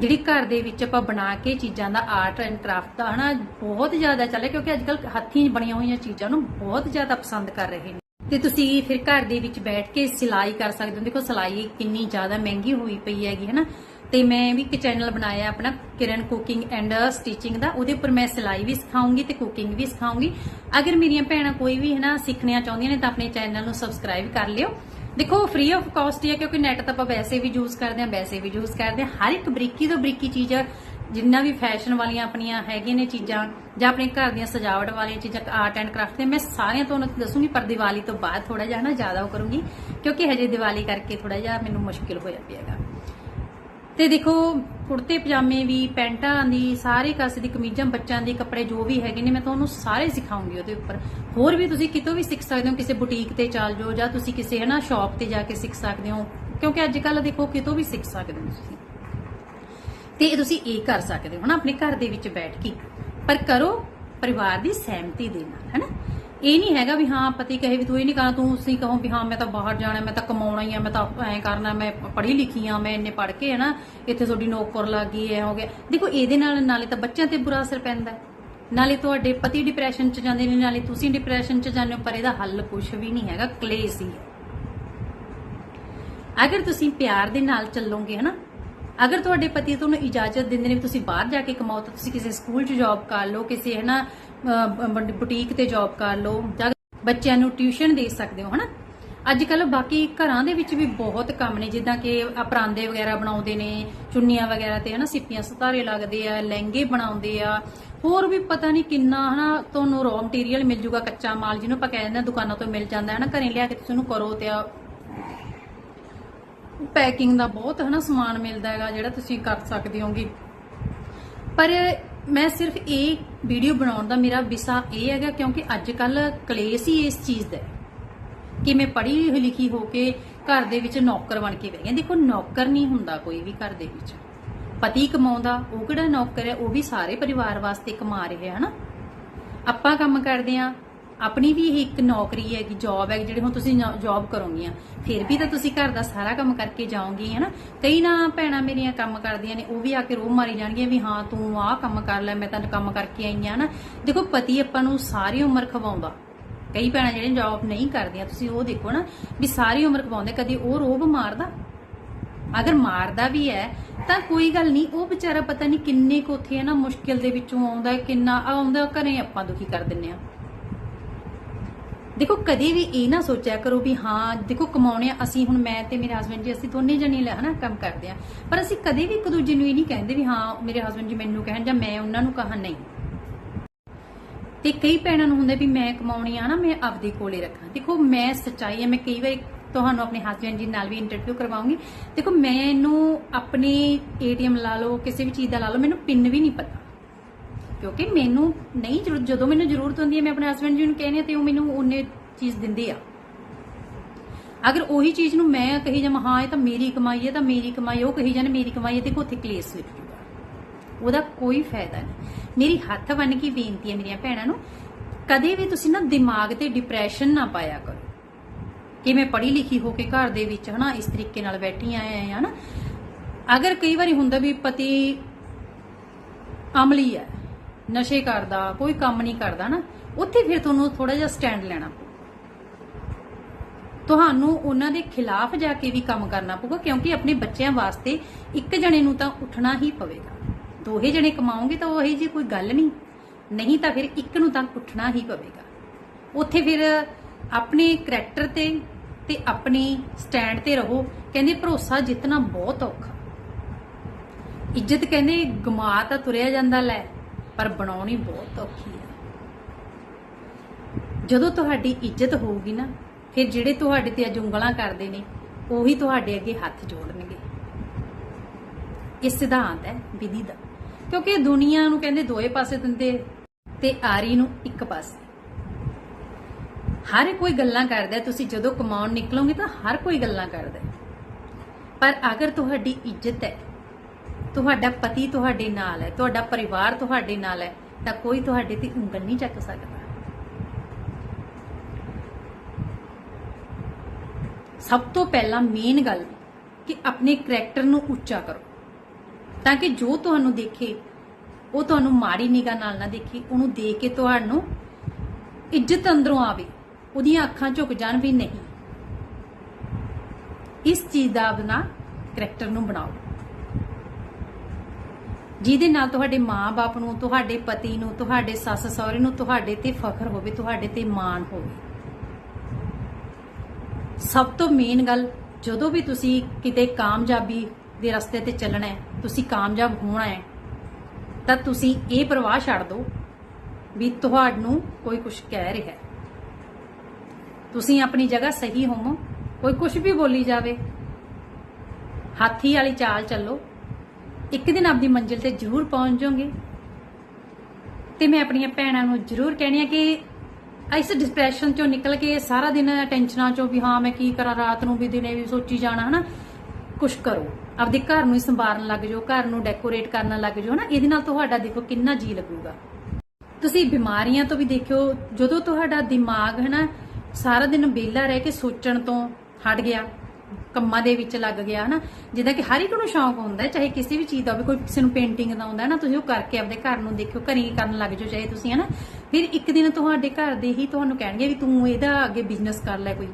ਜਿਹੜੀ ਘਰ ਦੇ ਵਿੱਚ ਆਪਾਂ ਬਣਾ ਕੇ ਚੀਜ਼ਾਂ ਦਾ ਆਰਟ ਐਂਡ ਕਰਾਫਟ ਦਾ ਹਨਾ, ਬਹੁਤ ਜ਼ਿਆਦਾ ਚੱਲ ਰਿਹਾ, ਕਿਉਂਕਿ ਅੱਜ ਕੱਲ ਹੱਥੀਂ ਬਣੀਆਂ ਹੋਈਆਂ ਚੀਜ਼ਾਂ ਨੂੰ ਬਹੁਤ ਜ਼ਿਆਦਾ ਪਸੰਦ ਕਰ ਰਹੇ ਨੇ। ਤੇ ਤੁਸੀਂ ਫਿਰ ਘਰ ਦੇ ਵਿੱਚ ਬੈਠ ਕੇ ਸਿਲਾਈ ਕਰ ਸਕਦੇ ਹੋ। ਦੇਖੋ ਸਿਲਾਈ ਕਿੰਨੀ ਜ਼ਿਆਦਾ ਮਹਿੰਗੀ ਹੋਈ ਪਈ ਹੈਗੀ ਹਨਾ। ਤੇ ਮੈਂ ਵੀ ਇੱਕ ਚੈਨਲ ਬਣਾਇਆ ਆਪਣਾ, ਕਿਰਨ ਕੁਕਿੰਗ ਐਂਡ ਸਟਿਚਿੰਗ ਦਾ। ਉਹਦੇ ਉੱਪਰ ਮੈਂ ਸਿਲਾਈ ਵੀ ਸਿਖਾਉਂਗੀ ਤੇ ਕੁਕਿੰਗ ਵੀ ਸਿਖਾਉਂਗੀ। ਅਗਰ ਮੇਰੀਆਂ ਭੈਣਾਂ ਕੋਈ ਵੀ ਹੈ ਨਾ ਸਿੱਖਣੀਆਂ ਚਾਹੁੰਦੀਆਂ ਨੇ ਤਾਂ ਆਪਣੇ ਚੈਨਲ ਨੂੰ ਸਬਸਕ੍ਰਾਈਬ ਕਰ ਲਿਓ। ਦੇਖੋ ਫ੍ਰੀ ਆਫ ਕਾਸਟ ਹੀ ਹੈ ਕਿਉਂਕਿ ਨੈਟ ਤਾਂ ਆਪਾਂ ਵੈਸੇ ਵੀ ਯੂਜ਼ ਕਰਦੇ ਹਾਂ, ਵੈਸੇ ਵੀ ਯੂਜ਼ ਕਰਦੇ ਹਾਂ। ਹਰ ਇੱਕ ਬਰੀਕੀ ਤੋਂ ਬਰੀਕੀ ਚੀਜ਼, ਜਿੰਨਾ ਵੀ ਫੈਸ਼ਨ ਵਾਲੀਆਂ ਆਪਣੀਆਂ ਹੈਗੀਆਂ ਨੇ ਚੀਜ਼ਾਂ ਜਾਂ ਆਪਣੇ ਘਰ ਦੀਆਂ ਸਜਾਵਟ ਵਾਲੀਆਂ ਚੀਜ਼ਾਂ ਆਰਟ ਐਂਡ ਕਰਾਫਟ ਦੇ ਮੈਂ ਸਾਰੀਆਂ ਤੁਹਾਨੂੰ ਦੱਸੂਗੀ, ਪਰ ਦੀਵਾਲੀ ਤੋਂ ਬਾਅਦ ਥੋੜਾ ਜਿਹਾ ਨਾ ਜ਼ਿਆਦਾ ਉਹ ਕਰੂੰਗੀ, ਕਿਉਂਕਿ ਹਜੇ ਦੀਵਾਲੀ ਕਰਕੇ ਥੋੜਾ ਜਿਹਾ ਮੈਨੂੰ ਮੁਸ਼ਕਿਲ ਹੋਇਆ ਪਿਆਗਾ ਤੇ ਦੇਖੋ, ਕੁੜਤੇ, ਪਜਾਮੇ ਵੀ, ਪੈਂਟਾਂ ਦੀ, ਸਾਰੇ ਕਾਸੇ ਦੀ, ਕਮੀਜ਼ਾਂ, ਬੱਚਿਆਂ ਦੇ ਕੱਪੜੇ ਜੋ ਵੀ ਹੈਗੇ ਨੇ, ਮੈਂ ਤੁਹਾਨੂੰ ਸਾਰੇ ਸਿਖਾਉਂਗੀ ਉਹਦੇ ਉੱਪਰ। ਹੋਰ ਵੀ ਤੁਸੀਂ ਕਿਤੋਂ ਵੀ ਸਿੱਖ ਸਕਦੇ ਹੋ, ਕਿਸੇ ਬੁਟੀਕ ਤੇ ਚੱਲ ਜਾਓ ਜਾਂ ਤੁਸੀਂ ਕਿਸੇ ਹੈ ਨਾ ਸ਼ਾਪ ਤੇ ਜਾ ਕੇ ਸਿੱਖ ਸਕਦੇ ਹੋ, ਕਿਉਂਕਿ ਅੱਜ ਕੱਲ ਦੇਖੋ, ਕਿਤੋਂ ਵੀ ਸਿੱਖ ਸਕਦੇ ਹੋ ਤੁਸੀਂ। ਤੇ ਇਹ ਤੁਸੀਂ ਇਹ ਕਰ ਸਕਦੇ ਹੋ ਨਾ ਆਪਣੇ ਘਰ ਦੇ ਵਿੱਚ ਬੈਠ ਕੇ। ਪਰ ਕਰੋ ਪਰਿਵਾਰ ਦੀ ਸਹਿਮਤੀ ਦੇ ਨਾਲ, ਹੈਨਾ। ਇਹ ਨਹੀਂ ਹੈਗਾ ਵੀ ਹਾਂ, ਪਤੀ ਕਹੇ ਵੀ ਤੂੰ ਇਹ ਨਹੀਂ ਕਰਨਾ ਤੂੰ ਉਸੇ ਕਹੋ ਵੀ ਹਾਂ, ਮੈਂ ਤਾਂ ਬਾਹਰ ਜਾਣਾ, ਮੈਂ ਤਾਂ ਕਮਾਉਣਾ ਹੀ ਆ, ਮੈਂ ਤਾਂ ਐਂ ਕਰਨਾ, ਮੈਂ ਪੜ੍ਹੀ ਲਿਖੀ ਆ, ਮੈਂ ਇੰਨੇ ਪੜ੍ਹ ਕੇ ਹੈ ਨਾ ਇੱਥੇ ਤੁਹਾਡੀ ਨੌਕਰ ਲੱਗ ਗਈ, ਐ ਹੋ ਗਿਆ। ਦੇਖੋ, ਇਹਦੇ ਨਾਲ, ਨਾਲੇ ਤਾਂ ਬੱਚਿਆਂ ਤੇ ਬੁਰਾ ਅਸਰ ਪੈਂਦਾ। ਨਾਲੇ ਤੁਹਾਡੇ ਪਤੀ ਡਿਪਰੈਸ਼ਨ ਚ ਜਾਂਦੇ ਨੇ, ਨਾਲੇ ਤੁਸੀਂ ਡਿਪਰੈਸ਼ਨ ਚ ਜਾਂਦੇ ਹੋ, ਪਰ ਇਹਦਾ ਹੱਲ ਕੁਝ ਵੀ ਨਹੀਂ ਹੈਗਾ, ਕਲੇਸ਼ ਹੀ ਅਗਰ ਤੁਸੀਂ ਪਿਆਰ ਦੇ ਨਾਲ ਚੱਲੋਗੇ ਹਨਾ, ਅਗਰ ਤੁਹਾਡੇ ਪਤੀ ਤੁਹਾਨੂੰ ਇਜਾਜ਼ਤ ਦਿੰਦੇ ਨੇ ਵੀ ਤੁਸੀਂ ਬਾਹਰ ਜਾ ਕੇ ਕਮਾਓ, ਤਾਂ ਤੁਸੀਂ ਕਿਸੇ ਸਕੂਲ 'ਚ ਜੌਬ ਕਰ ਲਓ, ਕਿਸੇ ਹੈ ਨਾ ਬੁਟੀਕ ਤੇ ਜੌਬ ਕਰ ਲਓ, ਜਾਂ ਬੱਚਿਆਂ ਨੂੰ ਟਿਊਸ਼ਨ ਦੇ ਸਕਦੇ ਹੋ, ਹਨਾ? ਅੱਜ ਕੱਲ ਬਾਕੀ ਘਰਾਂ ਦੇ ਵਿੱਚ ਵੀ ਬਹੁਤ ਕੰਮ ਨੇ, ਜਿੱਦਾਂ ਕਿ ਪਰਾਂਦੇ ਵਗੈਰਾ ਬਣਾਉਂਦੇ ਨੇ, ਚੁੰਨੀਆਂ ਵਗੈਰਾ ਤੇ, ਹਨਾ? ਸਿੱਪੀਆਂ ਸਤਾਰੇ ਲੱਗਦੇ ਆ, ਲਹਿੰਗੇ ਬਣਾਉਂਦੇ ਆ। ਹੋਰ ਵੀ ਪਤਾ ਨਹੀਂ ਕਿੰਨਾ, ਹਨਾ, ਤੁਹਾਨੂੰ ਰॉ ਮਟੀਰੀਅਲ ਮਿਲ ਜੂਗਾ ਕੱਚਾ ਮਾਲ, ਜਿਹਨੂੰ ਆਪਾਂ ਕਹਿੰਦੇ ਆ ਦੁਕਾਨਾਂ ਤੋਂ ਮਿਲ ਜਾਂਦਾ ਹੈ ਨਾ ਘਰੇ ਲਿਆ ਕੇ ਤੁਸੀਂ ਉਹਨੂੰ ਕਰੋ ਤੇ ਪੈਕਿੰਗ ਦਾ ਬਹੁਤ, ਹਨਾ, ਸਮਾਨ ਮਿਲਦਾ ਹੈਗਾ, ਜਿਹੜਾ ਤੁਸੀਂ ਕਰ ਸਕਦੇ ਹੋਗੇ। ਪਰ ਮੈਂ ਸਿਰਫ ਇਹ ਵੀਡੀਓ ਬਣਾਉਣ ਦਾ ਮੇਰਾ ਵਿਸ਼ਾ ਇਹ ਹੈਗਾ ਕਿਉਂਕਿ ਅੱਜ ਕੱਲ ਕਲੇਸ਼ ਹੀ ਇਸ ਚੀਜ਼ ਦਾ ਕਿ ਮੈਂ ਪੜ੍ਹੀ ਲਿਖੀ ਹੋ ਕੇ ਘਰ ਦੇ ਵਿੱਚ ਨੌਕਰ ਬਣ ਕੇ ਬਹਿ ਗਈ ਹਾਂ। ਦੇਖੋ, ਨੌਕਰ ਨਹੀਂ ਹੁੰਦਾ ਕੋਈ ਵੀ ਘਰ ਦੇ ਵਿੱਚ। ਪਤੀ ਕਮਾਉਂਦਾ, ਉਹ ਕਿਹੜਾ ਨੌਕਰ ਹੈ? ਉਹ ਵੀ ਸਾਰੇ ਪਰਿਵਾਰ ਵਾਸਤੇ ਕਮਾ ਰਿਹਾ ਹੈ ਨਾ ਆਪਾਂ ਕੰਮ ਕਰਦੇ ਆ ਆਪਣੀ ਵੀ ਇੱਕ ਨੌਕਰੀ ਹੈ ਕਿ ਜੌਬ ਹੈ, ਜਿਹੜੀ ਹੁਣ ਤੁਸੀਂ ਜੌਬ ਕਰੋਗੀਆਂ। ਫਿਰ ਵੀ ਤਾਂ ਤੁਸੀਂ ਘਰ ਦਾ ਸਾਰਾ ਕੰਮ ਕਰਕੇ ਜਾਓਗੀ ਹਨਾ ਕਈ ਨਾ ਭੈਣਾਂ ਮੇਰੀਆਂ ਕੰਮ ਕਰਦੀਆਂ ਨੇ, ਉਹ ਵੀ ਆ ਕੇ ਰੋਹ ਮਾਰੀ ਜਾਣਗੀਆਂ ਵੀ ਹਾਂ, ਤੂੰ ਆਹ ਕੰਮ ਕਰ ਲੈ, ਮੈਂ ਤਾਂ ਕੰਮ ਕਰਕੇ ਆਈ ਆ ਨਾ? ਦੇਖੋ, ਪਤੀ ਆਪਾਂ ਨੂੰ ਸਾਰੀ ਉਮਰ ਖਵਾਉਂਦਾ। ਕਈ ਭੈਣਾਂ ਜਿਹੜੀਆਂ ਜੌਬ ਨਹੀਂ ਕਰਦੀਆਂ, ਤੁਸੀਂ ਉਹ ਦੇਖੋ ਨਾ? ਵੀ ਸਾਰੀ ਉਮਰ ਖਵਾਉਂਦੇ, ਕਦੀ ਉਹ ਰੋਬ ਮਾਰਦਾ? ਅਗਰ ਮਾਰਦਾ ਵੀ ਹੈ, ਤਾਂ ਕੋਈ ਗੱਲ ਨਹੀਂ, ਉਹ ਵਿਚਾਰਾ ਪਤਾ ਨਹੀਂ ਕਿੰਨੇ ਕੁ ਉੱਥੇ, ਹੈ ਨਾ, ਮੁਸ਼ਕਿਲ ਦੇ ਵਿੱਚੋਂ ਆਉਂਦਾ, ਕਿੰਨਾ ਆਉਂਦਾ, ਘਰੇ ਆਪਾਂ ਦੁਖੀ ਕਰ ਦਿੰਨੇ ਆ ਦੇਖੋ ਕਦੇ ਵੀ ਇਹ ਨਾ ਸੋਚਿਆ ਕਰੋ ਵੀ ਹਾਂ ਦੇਖੋ ਕਮਾਉਣੇ ਆ, ਅਸੀਂ ਹੁਣ ਮੈਂ ਤੇ ਮੇਰੇ ਹਸਬੰਡ ਜੀ ਅਸੀਂ ਦੋਨੇ ਜਣੇ ਹਨਾ ਕੰਮ ਕਰਦੇ ਆ। ਪਰ ਅਸੀਂ ਕਦੇ ਵੀ ਇੱਕ ਦੂਜੇ ਨੂੰ ਇਹ ਨਹੀਂ ਕਹਿੰਦੇ ਵੀ ਹਾਂ ਮੇਰੇ ਹਸਬੰਡ ਜੀ ਮੈਨੂੰ ਕਹਿਣ ਜਾਂ ਮੈਂ ਉਹਨਾਂ ਨੂੰ ਕਹਾਂ ਨਹੀਂ। ਤੇ ਕਈ ਭੈਣਾਂ ਨੂੰ ਹੁੰਦਾ ਵੀ ਮੈਂ ਕਮਾਉਣੀ ਆ ਨਾ ਮੈਂ ਆਪਦੇ ਕੋਲੇ ਰੱਖਾਂ। ਦੇਖੋ ਮੈਂ ਸੱਚਾਈ ਹੈ ਮੈਂ ਕਈ ਵਾਰ ਤੁਹਾਨੂੰ ਆਪਣੇ ਹਸਬੰਡ ਜੀ ਨਾਲ ਵੀ ਇੰਟਰਵਿਊ ਕਰਵਾਉਂਗੀ। ਦੇਖੋ ਮੈਨੂੰ ਆਪਣੇ ਏਟੀਐਮ ਲਾ ਲਓ ਕਿਸੇ ਵੀ ਚੀਜ਼ ਦਾ ਲਾ ਲਓ ਮੈਨੂੰ ਪਿੰਨ ਵੀ ਨਹੀਂ ਪਤਾ। ਕਿਉਂਕਿ ਮੈਨੂੰ ਨਹੀਂ ਜ਼ਰੂਰਤ ਜਦੋਂ ਮੈਨੂੰ ਜ਼ਰੂਰਤ ਹੁੰਦੀ ਹੈ, ਮੈਂ ਆਪਣੇ ਹਸਬੰਡ ਜੀ ਨੂੰ ਕਹਿੰਦੀ ਹਾਂ ਤੇ ਉਹ ਮੈਨੂੰ ਉਹਨੇ ਚੀਜ਼ ਦਿੰਦੇ ਆ। ਅਗਰ ਉਹੀ ਚੀਜ਼ ਨੂੰ ਮੈਂ ਕਹੀ ਜਾਵਾਂ ਹਾਂ, ਇਹ ਤਾਂ ਮੇਰੀ ਕਮਾਈ ਹੈ, ਤਾਂ ਮੇਰੀ ਕਮਾਈ ਉਹ ਕਹੀ ਜਾਣ ਮੇਰੀ ਕਮਾਈ ਹੈ, ਦੇਖੋ ਉੱਥੇ ਕਲੇਸ਼ ਲਿਖ ਜੂਗਾ। ਉਹਦਾ ਕੋਈ ਫਾਇਦਾ ਨਹੀਂ। ਮੇਰੀ ਹੱਥ ਬੰਨ ਕੇ ਬੇਨਤੀ ਹੈ ਮੇਰੀਆਂ ਭੈਣਾਂ ਨੂੰ, ਕਦੇ ਵੀ ਤੁਸੀਂ ਨਾ ਦਿਮਾਗ ਤੇ ਡਿਪਰੈਸ਼ਨ ਨਾ ਪਾਇਆ ਕਰੋ। ਕਿ ਮੈਂ ਪੜ੍ਹੀ ਲਿਖੀ ਹੋ ਕੇ ਘਰ ਦੇ ਵਿੱਚ, ਹਨਾ, ਇਸ ਤਰੀਕੇ ਨਾਲ ਬੈਠੀ ਆਏ ਆ, ਹਨਾ। ਅਗਰ ਕਈ ਵਾਰੀ ਹੁੰਦਾ ਵੀ ਪਤੀ ਅਮਲੀ ਹੈ ਨਸ਼ੇ ਕਰਦਾ, ਕੋਈ ਕੰਮ ਨਹੀਂ ਕਰਦਾ ਨਾ, ਉੱਥੇ ਫਿਰ ਤੁਹਾਨੂੰ ਥੋੜਾ ਜਿਹਾ ਸਟੈਂਡ ਲੈਣਾ ਪਊ। ਤੁਹਾਨੂੰ ਉਹਨਾਂ ਦੇ ਖਿਲਾਫ ਜਾ ਕੇ ਵੀ ਕੰਮ ਕਰਨਾ ਪਊਗਾ, ਕਿਉਂਕਿ ਆਪਣੇ ਬੱਚਿਆਂ ਵਾਸਤੇ ਇੱਕ ਜਣੇ ਨੂੰ ਤਾਂ ਉੱਠਣਾ ਹੀ ਪਵੇਗਾ। ਦੋਹੇ ਜਣੇ ਕਮਾਉਂਗੇ ਤਾਂ ਉਹੀ ਜੀ ਕੋਈ ਗੱਲ ਨਹੀਂ। ਨਹੀਂ ਤਾਂ ਫਿਰ ਇੱਕ ਨੂੰ ਤਾਂ ਉੱਠਣਾ ਹੀ ਪਵੇਗਾ। ਉੱਥੇ ਫਿਰ ਆਪਣੇ ਕਰੈਕਟਰ ਤੇ ਤੇ ਆਪਣੀ ਸਟੈਂਡ ਤੇ ਰਹੋ, ਕਹਿੰਦੇ ਭਰੋਸਾ ਜਿੱਤਣਾ ਬਹੁਤ ਔਖਾ। ਇੱਜ਼ਤ ਕਹਿੰਦੇ ਗਮਾ ਤਾਂ ਤੁਰਿਆ ਜਾਂਦਾ ਲੈ। ਪਰ ਬਣਾਉਣੀ ਬਹੁਤ ਔਖੀ ਹੈ। ਜਦੋਂ ਤੁਹਾਡੀ ਇੱਜ਼ਤ ਹੋਊਗੀ ਨਾ, ਫਿਰ ਜਿਹੜੇ ਤੁਹਾਡੇ ਤੇ ਅੱਜ ਉਂਗਲਾਂ ਕਰਦੇ ਨੇ, ਉਹੀ ਤੁਹਾਡੇ ਅੱਗੇ ਹੱਥ ਜੋੜਨਗੇ। ਇਹ ਸਿਧਾਂਤ ਹੈ, ਵਿਧੀ ਦਾ। ਕਿਉਂਕਿ ਦੁਨੀਆ ਨੂੰ ਕਹਿੰਦੇ ਦੋਏ ਪਾਸੇ ਦਿੰਦੇ ਤੇ ਆਰੀ ਨੂੰ ਇੱਕ ਪਾਸੇ। ਹਰ ਕੋਈ ਗੱਲਾਂ ਕਰਦਾ, ਤੁਸੀਂ ਜਦੋਂ ਕਮਾਉਣ ਨਿਕਲੋਗੇ ਤਾਂ ਹਰ ਕੋਈ ਗੱਲਾਂ ਕਰਦਾ। ਪਰ ਅਗਰ ਤੁਹਾਡੀ ਇੱਜ਼ਤ ਹੈ ਤੁਹਾਡਾ ਪਤੀ ਤੁਹਾਡੇ ਨਾਲ ਹੈ, ਤੁਹਾਡਾ ਪਰਿਵਾਰ ਤੁਹਾਡੇ ਨਾਲ ਹੈ, ਤਾਂ ਕੋਈ ਤੁਹਾਡੇ ਤੇ ਉਂਗਲ ਨਹੀਂ ਚੱਕ ਸਕਦਾ। ਸਭ ਤੋਂ ਪਹਿਲਾਂ ਮੇਨ ਗੱਲ ਕਿ ਆਪਣੇ ਕਰੈਕਟਰ ਨੂੰ ਉੱਚਾ ਕਰੋ, ਤਾਂ ਕਿ ਜੋ ਤੁਹਾਨੂੰ ਦੇਖੇ, ਉਹ ਤੁਹਾਨੂੰ ਮਾੜੀ ਨਿਗਾਹ ਨਾਲ ਨਾ ਦੇਖੇ, ਉਹਨੂੰ ਦੇਖ ਕੇ ਤੁਹਾਨੂੰ ਇੱਜ਼ਤ ਅੰਦਰੋਂ ਆਵੇ, ਉਹਦੀਆਂ ਅੱਖਾਂ ਝੁਕ ਜਾਣ ਵੀ ਨਹੀਂ। ਇਸ ਚੀਜ਼ ਦਾ ਆਪਣਾ ਕਰੈਕਟਰ ਨੂੰ ਬਣਾਓ। ਜਿਹਦੇ ਨਾਲ ਤੁਹਾਡੇ ਮਾਂ-ਬਾਪ ਨੂੰ, ਤੁਹਾਡੇ ਪਤੀ ਨੂੰ, ਤੁਹਾਡੇ ਸੱਸ ਸਹੁਰੇ ਨੂੰ, ਤੁਹਾਡੇ ਤੇ ਫਖਰ ਹੋਵੇ, ਤੁਹਾਡੇ ਤੇ ਮਾਣ ਹੋਵੇ। ਸਭ ਤੋਂ ਮੇਨ ਗੱਲ, ਜਦੋਂ ਵੀ ਤੁਸੀਂ ਕਿਤੇ ਕਾਮਯਾਬੀ ਦੇ ਰਸਤੇ ਤੇ ਚੱਲਣਾ ਹੈ, ਤੁਸੀਂ ਕਾਮਯਾਬ ਹੋਣਾ ਹੈ, ਤਾਂ ਤੁਸੀਂ ਇਹ ਪ੍ਰਵਾਹ ਛੱਡ ਦਿਓ ਵੀ ਤੁਹਾਨੂੰ ਕੋਈ ਕੁਝ ਕਹਿ ਰਿਹਾ ਹੈ। ਤੁਸੀਂ ਆਪਣੀ ਜਗ੍ਹਾ ਸਹੀ ਹੋਵੋ, ਕੋਈ ਕੁਝ ਵੀ ਬੋਲੀ ਜਾਵੇ। ਹਾਥੀ ਵਾਲੀ ਚਾਲ ਚੱਲੋ ਇੱਕ ਦਿਨ ਆਪਦੀ ਮੰਜ਼ਿਲ ਤੇ ਜ਼ਰੂਰ ਪਹੁੰਚ ਜਾਓਗੇ। ਤੇ ਮੈਂ ਆਪਣੀਆਂ ਭੈਣਾਂ ਨੂੰ ਜ਼ਰੂਰ ਕਹਿਣੀ ਆ ਕਿ ਇਸ ਡਿਸਪਰੈਸ਼ਨ ਚੋਂ ਨਿਕਲ ਕੇ ਸਾਰਾ ਦਿਨ ਟੈਨਸ਼ਨਾਂ ਚੋਂ ਵੀ ਹਾਂ, ਮੈਂ ਕੀ ਕਰਾਂ, ਰਾਤ ਨੂੰ ਵੀ ਦਿਨੇ ਵੀ ਸੋਚੀ ਜਾਣਾ, ਹਨਾ? ਕੁਛ ਕਰੋ। ਆਪਦੇ ਘਰ ਨੂੰ ਹੀ ਸੰਭਾਲਣ ਲੱਗ ਜਾਓ, ਘਰ ਨੂੰ ਡੈਕੋਰੇਟ ਕਰਨ ਲੱਗ ਜਾਓ, ਹਨਾ? ਇਹਦੇ ਨਾਲ ਤੁਹਾਡਾ ਦੇਖੋ ਕਿੰਨਾ ਜੀ ਲੱਗੂਗਾ। ਤੁਸੀਂ ਬਿਮਾਰੀਆਂ ਤੋਂ ਵੀ ਦੇਖਿਓ, ਜਦੋਂ ਤੁਹਾਡਾ ਦਿਮਾਗ ਹੈ ਸਾਰਾ ਦਿਨ ਵਿਹਲਾ ਰਹਿ ਕੇ ਸੋਚਣ ਤੋਂ ਹਟ ਗਿਆ ਕੰਮਾਂ ਦੇ ਵਿੱਚ ਲੱਗ ਗਿਆ, ਹਨਾ? ਜਿੱਦਾਂ ਕਿ ਹਰ ਇੱਕ ਨੂੰ ਸ਼ੌਂਕ ਹੁੰਦਾ ਚਾਹੇ ਕਿਸੇ ਵੀ ਚੀਜ਼ ਦਾ ਹੋਵੇ, ਕੋਈ ਕਿਸੇ ਨੂੰ ਪੇਂਟਿੰਗ ਦਾ ਹੁੰਦਾ ਨਾ ਤੁਸੀਂ ਉਹ ਕਰਕੇ ਆਪਦੇ ਘਰ ਨੂੰ ਦੇਖਿਓ, ਘਰੀ ਕਰਨ ਲੱਗ ਜਾਓ, ਚਾਹੇ ਤੁਸੀਂ, ਹਨਾ? ਫਿਰ ਇੱਕ ਦਿਨ ਤੁਹਾਡੇ ਘਰ ਦੇ ਹੀ ਤੁਹਾਨੂੰ ਕਹਿਣਗੇ ਵੀ ਤੂੰ ਇਹਦਾ ਅੱਗੇ ਬਿਜ਼ਨਸ ਕਰ ਲੈ ਕੋਈ।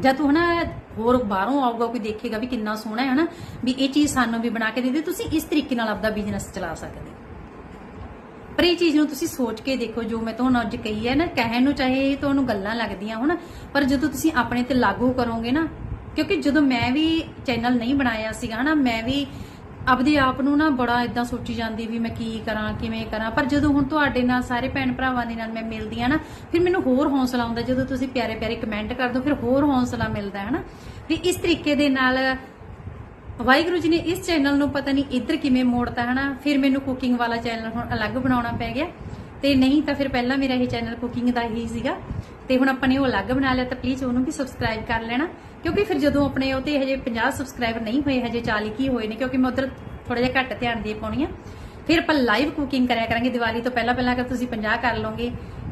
ਜਾਂ ਤੂੰ, ਹਨਾ, ਹੋਰ ਬਾਹਰੋਂ ਆਊਗਾ, ਕੋਈ ਦੇਖੇਗਾ ਵੀ ਕਿੰਨਾ ਸੋਹਣਾ ਹੈ, ਹਨਾ? ਵੀ ਇਹ ਚੀਜ਼ ਸਾਨੂੰ ਵੀ ਬਣਾ ਕੇ ਦੇ ਦੇ, ਤੁਸੀਂ ਇਸ ਤਰੀਕੇ ਨਾਲ ਆਪਦਾ ਬਿਜ਼ਨਸ ਚਲਾ ਸਕਦੇ ਪਰ ਇਹ ਚੀਜ਼ ਨੂੰ ਤੁਸੀਂ ਸੋਚ ਕੇ ਦੇਖੋ, ਜੋ ਮੈਂ ਤੁਹਾਨੂੰ ਅੱਜ ਕਹੀ ਹੈ, ਨਾ, ਕਹਿਣ ਨੂੰ ਚਾਹੇ ਤੁਹਾਨੂੰ ਗੱਲਾਂ ਲੱਗਦੀਆਂ ਹੁਣ, ਪਰ ਜਦੋਂ ਤੁਸੀਂ ਆਪਣੇ ਤੇ ਲਾਗੂ ਕਰੋਗੇ ਨਾ ਕਿਉਂਕਿ ਜਦੋਂ ਮੈਂ ਵੀ ਚੈਨਲ ਨਹੀਂ ਬਣਾਇਆ ਸੀਗਾ ਨਾ ਮੈਂ ਵੀ ਆਪਦੇ ਆਪ ਨੂੰ ਨਾ ਬੜਾ ਇਦਾਂ ਸੋਚੀ ਜਾਂਦੀ ਵੀ ਮੈਂ ਕੀ ਕਰਾਂ, ਕਿਵੇਂ ਕਰਾਂ। ਪਰ ਜਦੋਂ ਹੁਣ ਤੁਹਾਡੇ ਨਾਲ, ਸਾਰੇ ਭੈਣ ਭਰਾਵਾਂ ਦੇ ਨਾਲ ਮੈਂ ਮਿਲਦੀ ਆ ਨਾ, ਫਿਰ ਮੈਨੂੰ ਹੋਰ ਹੌਸਲਾ ਆਉਂਦਾ, ਜਦੋਂ ਤੁਸੀਂ ਪਿਆਰੇ ਪਿਆਰੇ ਕਮੈਂਟ ਕਰਦੇ ਹੋ ਫਿਰ ਹੋਰ ਹੌਸਲਾ ਮਿਲਦਾ ਹੈ ਨਾ। ਵੀ ਇਸ ਤਰੀਕੇ ਦੇ ਨਾਲ ਵਾਹਿਗੁਰੂ ਜੀ ਨੇ ਇਸ ਚੈਨਲ ਨੂੰ ਪਤਾ ਨਹੀਂ ਇੱਧਰ ਕਿਵੇਂ ਮੋੜਤਾ ਹਨਾ ਫਿਰ ਮੈਨੂੰ ਕੁਕਿੰਗ ਵਾਲਾ ਚੈਨਲ ਹੁਣ ਅਲੱਗ ਬਣਾਉਣਾ ਪੈ ਗਿਆ। ਤੇ ਨਹੀਂ ਤਾਂ ਫਿਰ ਪਹਿਲਾਂ ਮੇਰਾ ਇਹ ਚੈਨਲ ਕੁਕਿੰਗ ਦਾ ਹੀ ਸੀਗਾ। ਤੇ ਹੁਣ ਆਪਾਂ ਨੇ ਉਹ ਅਲੱਗ ਬਣਾ ਲਿਆ, ਤਾਂ ਪਲੀਜ਼ ਉਹਨੂੰ ਵੀ ਸਬਸਕ੍ਰਾਈਬ ਕਰ ਲੈਣਾ। ਕਿਉਂਕਿ ਫਿਰ ਜਦੋਂ ਆਪਣੇ ਉਹ ਤੇ ਹਜੇ 50 ਸਬਸਕ੍ਰਾਈਬਰ ਨਹੀਂ ਹੋਏ, ਹਜੇ 40 ਕੀ ਹੋਏ ਨੇ, ਕਿਉਂਕਿ ਮੈਂ ਉਧਰ ਥੋੜਾ ਜਿਹਾ ਘੱਟ ਧਿਆਨ ਦੇ ਪਾਉਣੀ ਆ। ਫਿਰ ਆਪਾਂ ਲਾਈਵ ਕੁਕਿੰਗ ਕਰਿਆ ਕਰਾਂਗੇ ਦੀਵਾਲੀ ਤੋਂ ਪਹਿਲਾਂ ਪਹਿਲਾਂ ਅਗਰ ਤੁਸੀਂ 50 ਕਰ ਲਓਗੇ,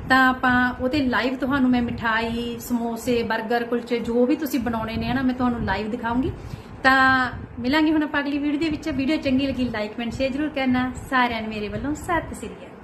ਤਾਂ ਆਪਾਂ ਉਹਤੇ ਲਾਈਵ ਤੁਹਾਨੂੰ ਮੈਂ ਮਿਠਾਈ, ਸਮੋਸੇ 버ਗਰ ਕੁਲਚੇ, ਜੋ ਵੀ ਤੁਸੀਂ ਬਣਾਉਣੇ ਨੇ ਨਾ ਮੈਂ ਤੁਹਾਨੂੰ ਲਾਈਵ ਦਿਖਾਉਂਗੀ। ਤਾਂ ਮਿਲਾਂਗੇ ਹੁਣ ਆਪਾਂ ਅਗਲੀ ਵੀਡੀਓ ਦੇ ਵਿੱਚ। ਵੀਡੀਓ ਚੰਗੀ ਲੱਗੀ ਲਾਈਕ ਕਮੈਂਟ ਸ਼ੇਅਰ ਜ਼ਰੂਰ ਕਰਨਾ। ਸਾਰਿਆਂ ਨੂੰ ਮੇਰੇ ਵੱਲੋਂ ਸਤਿ ਸ੍ਰੀ ਅਕਾਲ।